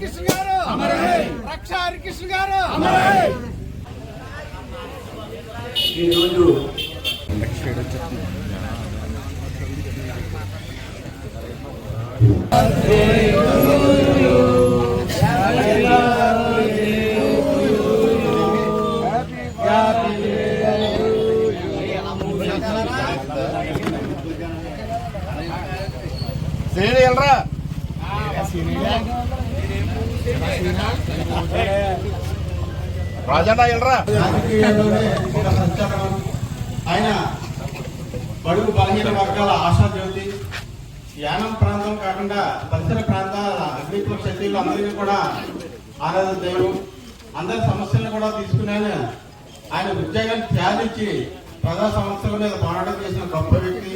హరికృష్ణ గారు! రక్ష హరికృష్ణ గారు! ఈరోజు వెళ్ళరా? రాజన్న వెళ్ళరా ఆయన బడుగు బలహీన వర్గాల ఆశాజ్యోతి యానం ప్రాంతం కాకుండా పరిసర ప్రాంతాల అగ్నికుల శక్తులు అందరికీ కూడా ఆరాధన దేవుడు అందరి సమస్యలను కూడా తీసుకుని ఆయన ఆయన ఉద్యోగాన్ని త్యాగించి ప్రజా సమస్యల మీద పోరాటం చేసిన గొప్ప వ్యక్తి.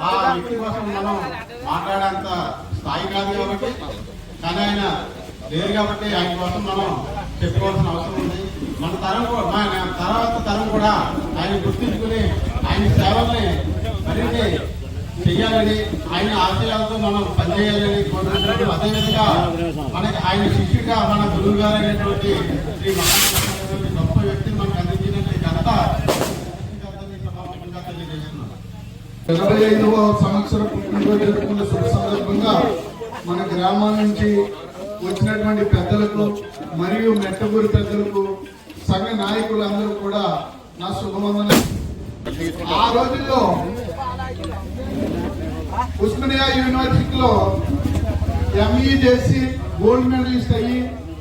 ఆ వ్యక్తి కోసం మనం మాట్లాడేంత స్థాయి కాదు కాబట్టి కానీ ఆయన లేదు కాబట్టి ఆయన కోసం మనం చెప్పుకోవాల్సిన అవసరం ఉంది. మన తరం కూడా మన తర్వాత తరం కూడా ఆయన గుర్తించుకుని ఆయన సేవల్ని మరిన్ని చెయ్యాలని ఆయన ఆశయాలతో మనం పనిచేయాలని కోరుకుంటున్నాం అదేవిధంగా మనకి ఆయన శిష్యుగా మన గురువు గారు అయినటువంటి శ్రీ మహాత్మ గొప్ప వ్యక్తిని మనకు అందించినటువంటి ఘనత ఇరవై ఐదవ సంవత్సర పుట్టినరోజు జరుపుకున్న శుభ సందర్భంగా మన గ్రామం నుంచి వచ్చినటువంటి పెద్దలకు మరియు మెట్టగూరి పెద్దలకు సంఘ నాయకులందరూ కూడా నా శుభవందన ఆ రోజుల్లో ఉస్మానియా యూనివర్సిటీలో ఎంఈ చేసి గోల్డ్ మెడలిస్ట్ అయ్యి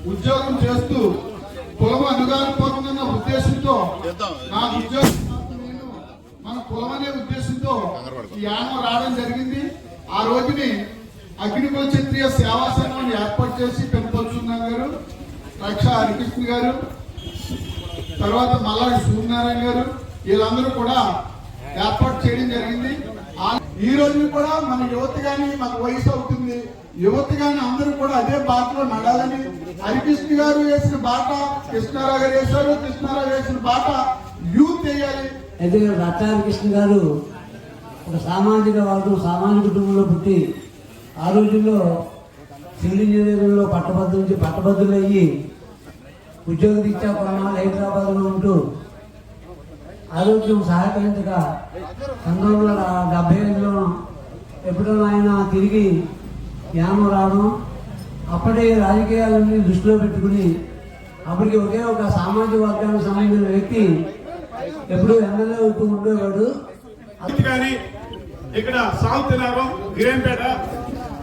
ఉద్యోగం చేస్తూ కులం అనుగారిపోతుందన్న ఉద్దేశంతో నా ఉద్యోగం మన కులం అనే ఉద్దేశంతో ఈ యానం రావడం జరిగింది. ఆ రోజుని అగ్నికుల క్షత్రియ సేవా సంఘం ఏర్పాటు చేసి పెంపొచ్చున్నాం గారు. రక్ష హరికృష్ణ గారు. తర్వాత మల్లాడి సూర్యనారాయణ గారు. వీళ్ళందరూ కూడా ఏర్పాటు చేయడం జరిగింది. ఈ రోజు కూడా మన యువత గాని మాకు వయసు అవుతుంది. యువత గాని అందరూ కూడా అదే బాటలో నడాలని హరికృష్ణ గారు. వేసిన బాట కృష్ణారావు గారు వేశారు. కృష్ణారావు వేసిన బాట యూత్ వేయాలి. అయితే రక్ష హరికృష్ణ గారు ఒక సామాజిక వర్గం సామాజిక కుటుంబంలో పుట్టి ఆ రోజుల్లో సివిల్ ఇంజనీరింగ్లో పట్టభద్రుల నుంచి పట్టభద్రులు అయ్యి ఉద్యోగ రీత్యా కొన్నాళ్ళు హైదరాబాద్లో ఉంటూ ఆరోగ్యం సహకరించగా పంతొమ్మిది వందల డెబ్బై ఐదులో ఎప్పుడో ఆయన తిరిగి యానం రావడం అప్పటి రాజకీయాలన్నీ దృష్టిలో పెట్టుకుని అప్పటికి ఒకే ఒక సామాజిక వర్గానికి సంబంధించిన వ్యక్తి ఎప్పుడూ ఎమ్మెల్యే అవుతూ ఉండేవాడు. ఇక్కడ సాగుతున్నారు గిరేంపేట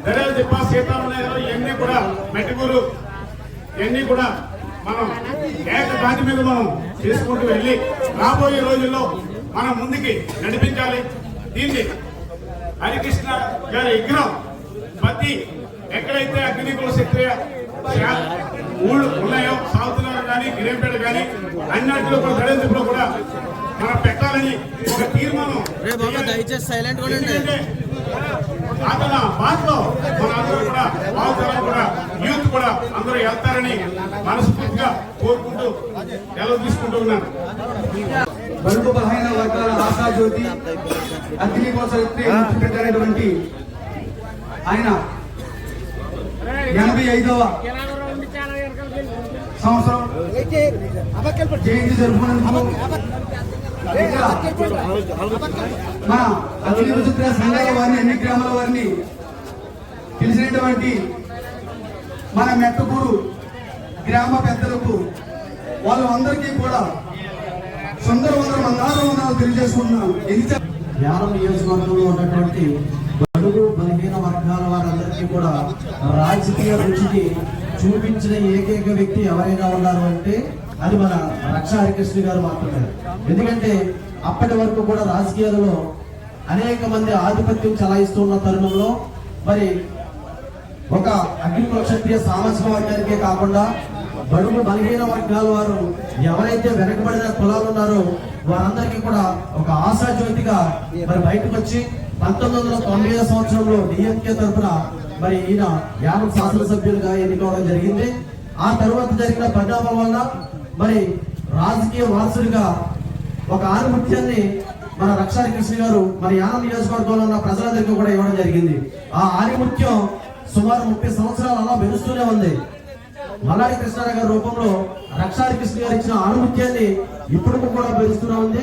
దర్యాల తిప్ప సీతారామనగరం ఇవన్నీ కూడా మెట్టుకూరు ఇవన్నీ కూడా మనం ఏకదాటి మీద మనం చేసుకుంటూ వెళ్ళి రాబోయే రోజుల్లో మనం ముందుకి నడిపించాలి. దీన్ని హరికృష్ణ గారి విగ్రహం ప్రతి ఎక్కడైతే అగ్నికుల క్షత్రియ శా- ఊళ్ళు ఉన్నాయో సాగుతున్నారు కానీ గిరేంపేట కానీ అన్నింటిలో కూడా దళితుల్లో కూడా మనం పెట్టాలని ఒక తీర్మానం దయచేసి సైలెంట్ కూడా అతను బాధలో అందరూ కూడా బాగుతారని కూడా యూత్ కూడా అందరూ వెళ్తారని మనస్ఫూర్తిగా కోరుకుంటూ సెలవు తీసుకుంటూ ఉన్నాను. బడుగు బలహీన వర్గాల ఆశాజ్యోతి అగ్ని కోసం పెట్టినటువంటి ఆయన. ఎనభై ఐదవ సంవత్సరం జయంతి జరుపుకున్నందుకు ఇక్కడ మన సంఘాల వారిని అన్ని గ్రామాల వారిని పిలిచినటువంటి మన మెట్టకూరు గ్రామ పెద్దలకు వాళ్ళందరికీ కూడా సుందర వందల మందారం వందనాలు తెలియజేసుకుంటున్నాను ఎందుకంటే యానం నియోజకవర్గంలో ఉన్నటువంటి బడుగు బలహీన వర్గాల వారందరికీ కూడా రాజకీయ రుచిని చూపించిన ఏకైక వ్యక్తి ఎవరైనా ఉన్నారు అంటే అది మన రక్ష హరికృష్ణ గారు మాత్రమే. ఎందుకంటే అప్పటి వరకు కూడా రాజకీయాలలో అనేక మంది ఆధిపత్యం చలాయిస్తున్న తరుణంలో మరి ఒక అగ్నికుల క్షత్రియ సామాజిక వర్గానికే కాకుండా బడుగు బలహీన వర్గాల వారు ఎవరైతే వెనకబడిన కులాలు ఉన్నారో వారందరికీ కూడా ఒక ఆశాజ్యోతిగా మరి బయటకు వచ్చి పంతొమ్మిది వందల తొంభై సంవత్సరంలో డిఎంకే తరఫున మరి ఈయన యాభై శాసనసభ్యులుగా ఎన్నుకోవడం జరిగింది. ఆ తర్వాత జరిగిన పరిణామం వల్ల మరి రాజకీయ వారసుడిగా ఒక ఆనుమత్యాన్ని మన రక్షారి కృష్ణ గారు మన యానం నియోజకవర్గంలో ఉన్న ప్రజలందరికీ కూడా ఇవ్వడం జరిగింది. ఆ ఆనిముత్యం సుమారు ముప్పై సంవత్సరాలు అలా పెరుస్తూనే ఉంది. మల్లాడి కృష్ణారావు గారి రూపంలో రక్షారి కృష్ణ గారు ఇచ్చిన ఆనుమత్యాన్ని ఇప్పుడు కూడా పెరుస్తూనే ఉంది.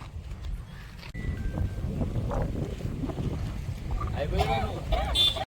Aí, meu irmão.